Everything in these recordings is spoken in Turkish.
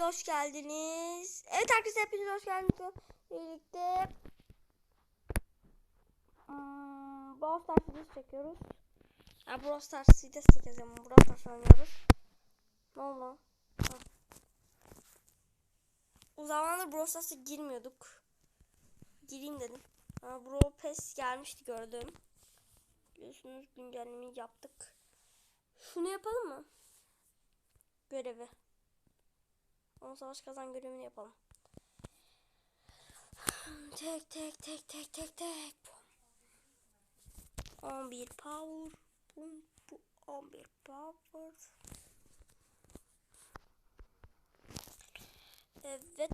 hoş geldiniz. Evet arkadaşlar hepiniz hoş geldiniz. Birlikte hmm, Brawl Stars videosu çekiyoruz. Ya Brawl Stars videosu çekeceğiz ama Brawl Stars oynuyoruz. Ne oldu? Ha. O zamandır Brawl Stars'a girmiyorduk. Gireyim dedim. Ha, Brawl Pass gelmişti gördüm. Biliyorsunuz güncellemeyi yaptık. Şunu yapalım mı? Görevi. Ama savaş kazan görevini yapalım. Tek tek tek tek tek tek. 11 power. Bum, bu 11 power. Evet.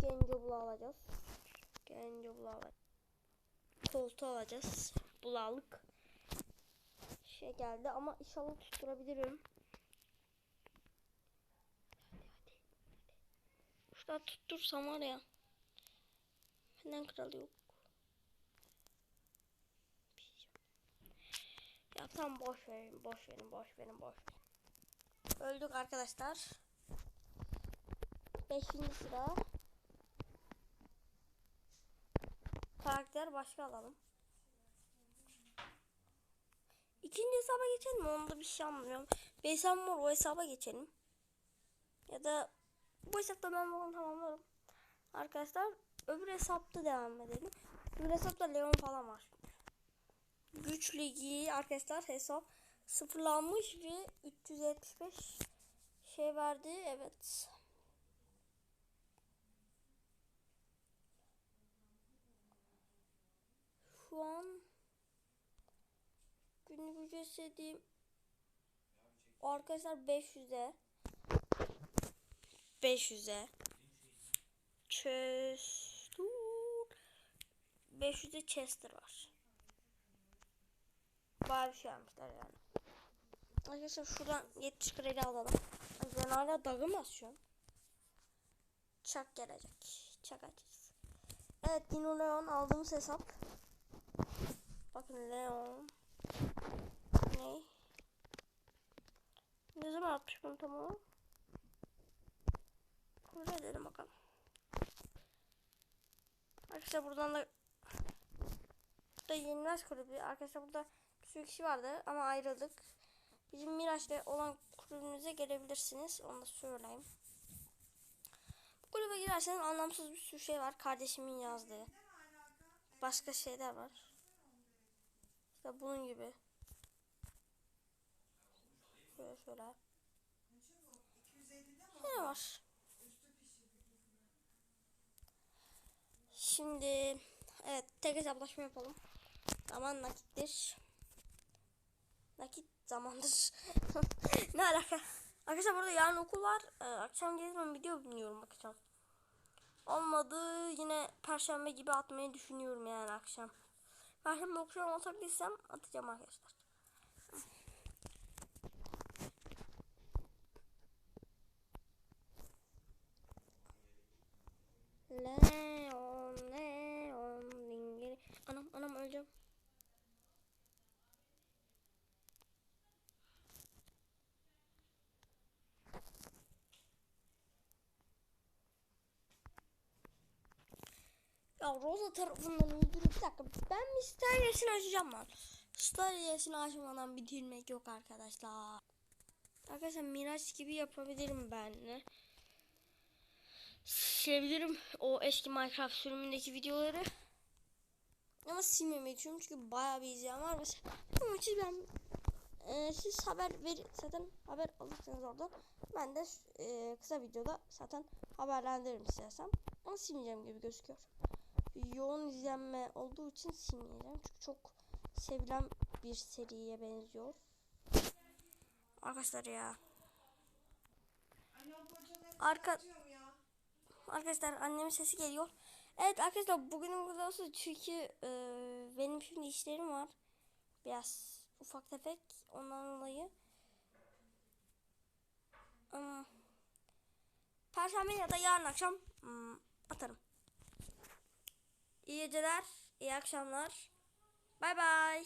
Genco alacağız. Genco alacağız. Koltuğu alacağız. Bulalık. Şey geldi ama inşallah tutturabilirim. Şurada tuttursam var ya. Benden kralı yok. Ya tamam boş verin, boş verin, boş verin, boş verin. Öldük arkadaşlar. Beşinci sıra. Karakter başka alalım. İkinci hesaba geçelim mi? Onda bir şey anlamıyorum. Bir hesabım o hesaba geçelim. Ya da bu hesapta ben bunu tamamlarım. Arkadaşlar öbür hesapta devam edelim. Öbür hesapta Leon falan var. Güç ligi arkadaşlar hesap sıfırlanmış ve 375 şey verdi. Evet. Şu an günlük ücret istediğim arkadaşlar 500'e 500'e Chester 500'e Chester var. Bayağı bir şey almışlar yani. Arkadaşlar şuradan 70 kredi alalım. Ben hala dağım basıyorum. Çak gelecek. Çak açacağız. Evet Dino Leon aldığımız hesap. Bakın Leon. Ne? Ne zaman atmış bunu tamam? Kontrol edelim bakalım. Arkadaşlar buradan da da yenilmez kulübü. Arkadaşlar burada bir sürü kişi vardı ama ayrıldık. Bizim Miraç'la olan kulübümüze gelebilirsiniz. Onu da söyleyeyim. Bu kulübe girerseniz anlamsız bir sürü şey var. Kardeşimin yazdığı. Başka şeyler var. İşte bunun gibi. Şöyle şöyle. Ne var? Şimdi evet tek hesaplaşma yapalım. Zaman nakittir. Nakit zamandır. ne alaka? Arkadaşlar burada yarın okul var. Ee, akşam gelirim video dinliyorum bakacağım. Olmadı yine perşembe gibi atmayı düşünüyorum yani akşam. Perşembe akşam atabilirsem atacağım arkadaşlar. Leon, Rosa tarafından öldürüp bir dakika ben Mysterious'ini açacağım lan. Mysterious'ini açmadan bitirmek yok arkadaşlar. Arkadaşlar Miraç gibi yapabilirim ben de. Silebilirim o eski Minecraft sürümündeki videoları. Ama silmemeyi düşünüyorum çünkü bayağı bir izleyen var. Mesela için ben e, siz haber ver zaten haber alırsınız orada. Ben de e, kısa videoda zaten haberlendiririm istersem. Ama silmeyeceğim gibi gözüküyor. Yoğun izlenme olduğu için silmeyeceğim. Çünkü çok sevilen bir seriye benziyor. Arkadaşlar ya. Arka Arkadaşlar annemin sesi geliyor. Evet arkadaşlar bugünün videosu çünkü e, benim şimdi işlerim var. Biraz ufak tefek ondan dolayı. Um, Perşembe ya da yarın akşam um. İyi geceler, iyi akşamlar. Bay bay.